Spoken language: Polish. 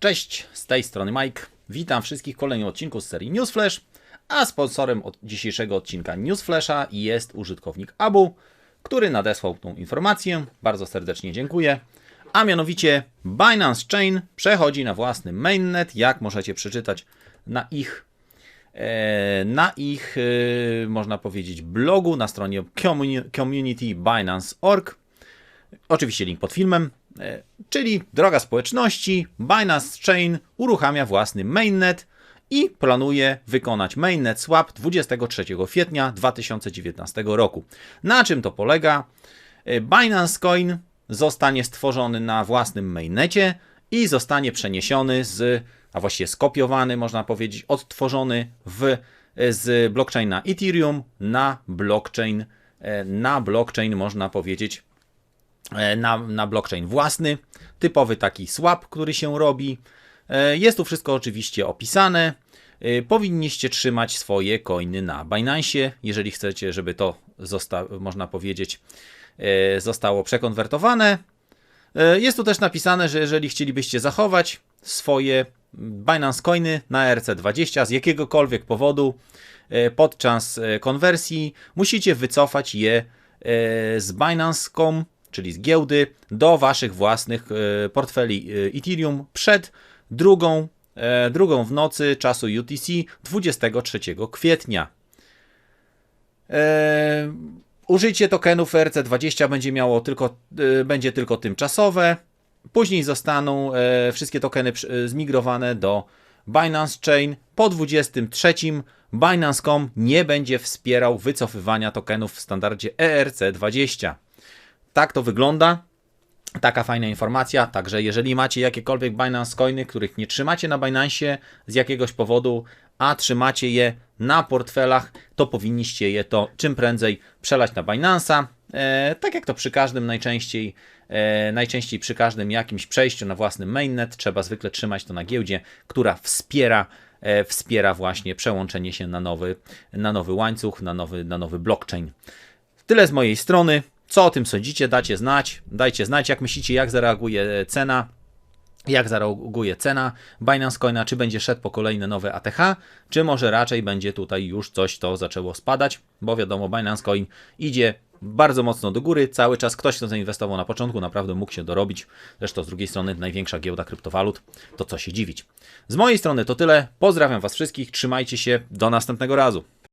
Cześć, z tej strony Mike. Witam wszystkich w kolejnym odcinku z serii Newsflash, a sponsorem od dzisiejszego odcinka Newsflasha jest użytkownik Abu, który nadesłał tą informację. Bardzo serdecznie dziękuję. A mianowicie Binance Chain przechodzi na własny mainnet, jak możecie przeczytać na ich e, na ich, e, można powiedzieć, blogu na stronie communi- community Binance.org. Oczywiście link pod filmem. E, Czyli droga społeczności, Binance Chain uruchamia własny mainnet i planuje wykonać mainnet swap 23 kwietnia 2019 roku. Na czym to polega? E, Binance Coin zostanie stworzony na własnym mainnecie i zostanie przeniesiony z, a właściwie skopiowany, można powiedzieć, odtworzony w, z blockchaina Ethereum na blockchain, e, na blockchain, można powiedzieć, e, na, na blockchain własny, typowy taki swap, który się robi. E, Jest tu wszystko oczywiście opisane. E, Powinniście trzymać swoje coiny na Binance, jeżeli chcecie, żeby to zosta- można powiedzieć e, zostało przekonwertowane. E, Jest tu też napisane, że jeżeli chcielibyście zachować swoje Binance Coiny na RC20 z jakiegokolwiek powodu e, podczas e, konwersji, musicie wycofać je e, z Binance.com, czyli z giełdy, do waszych własnych e, portfeli e, Ethereum przed drugą, e, drugą w nocy czasu UTC 23 kwietnia. Użycie tokenów RC20 będzie miało tylko, będzie tylko tymczasowe. Później zostaną wszystkie tokeny zmigrowane do Binance Chain. Po 23 Binance.com nie będzie wspierał wycofywania tokenów w standardzie E ERC20. Tak to wygląda. Taka fajna informacja. Także jeżeli macie jakiekolwiek Binance coiny, których nie trzymacie na Binance z jakiegoś powodu, a trzymacie je na portfelach, to powinniście je to czym prędzej przelać na Binance'a. E, tak jak to przy każdym najczęściej, e, najczęściej przy każdym jakimś przejściu na własny mainnet, trzeba zwykle trzymać to na giełdzie, która wspiera e, wspiera właśnie przełączenie się na nowy, na nowy łańcuch, na nowy, na nowy blockchain. Tyle z mojej strony. Co o tym sądzicie? Dacie znać. Dajcie znać, jak myślicie, jak zareaguje cena. Jak zareaguje cena Binance Coina, czy będzie szedł po kolejne nowe ATH, czy może raczej będzie tutaj już coś to zaczęło spadać, bo wiadomo, Binance Coin idzie bardzo mocno do góry, cały czas ktoś, kto zainwestował na początku, naprawdę mógł się dorobić. Zresztą z drugiej strony największa giełda kryptowalut, to co się dziwić. Z mojej strony to tyle, pozdrawiam Was wszystkich, trzymajcie się, do następnego razu.